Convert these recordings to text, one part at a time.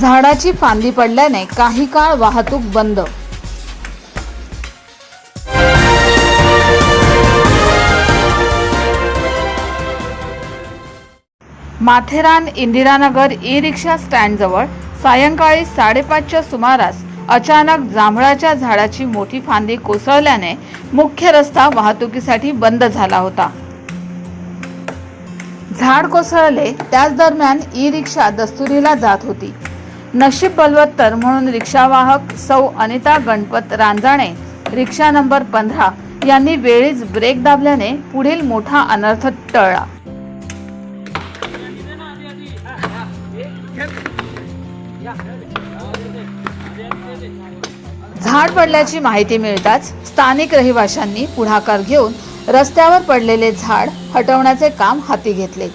झाडाची फांदी पडल्याने काही काळ वाहतूक बंद. माथेरान इंदिरानगर ई रिक्षा स्टँडजवळ सायंकाळी साडेपाचच्या सुमारास अचानक जांभळाच्या झाडाची मोठी फांदी कोसळल्याने मुख्य रस्ता वाहतुकीसाठी बंद झाला होता. झाड कोसळले त्याच दरम्यान ई रिक्षा दस्तुरीला जात होती. नशीब बलवत्तर म्हणून रिक्षावाहक सौ अनिता गणपत रांजाणे रिक्षा नंबर पंधरा यांनी वेळीच ब्रेक दाबल्याने पुढील मोठा अनर्थ टळला. झाड पडल्याची माहिती मिळताच स्थानिक रहिवाशांनी पुढाकार घेऊन रस्त्यावर पडलेले झाड हटवण्याचे काम हाती घेतले.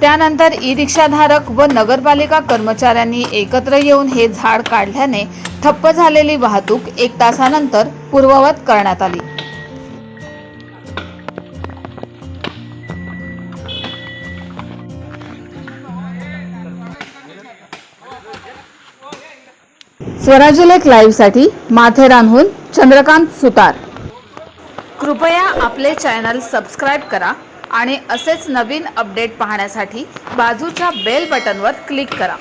त्यानंतर ई रिक्षाधारक व नगरपालिका कर्मचाऱ्यांनी एकत्र येऊन हे झाड काढल्याने ठप्प झालेली वाहतूक एक तासानंतर पूर्ववत करण्यात आली. स्वराज्य लेख लाईव्हसाठी माथेरानहून चंद्रकांत सुतार. कृपया आपले चॅनल सबस्क्राईब करा. आणि असेच नवीन अपडेट पाहण्यासाठी बाजूच्या बेल बटनवर क्लिक करा.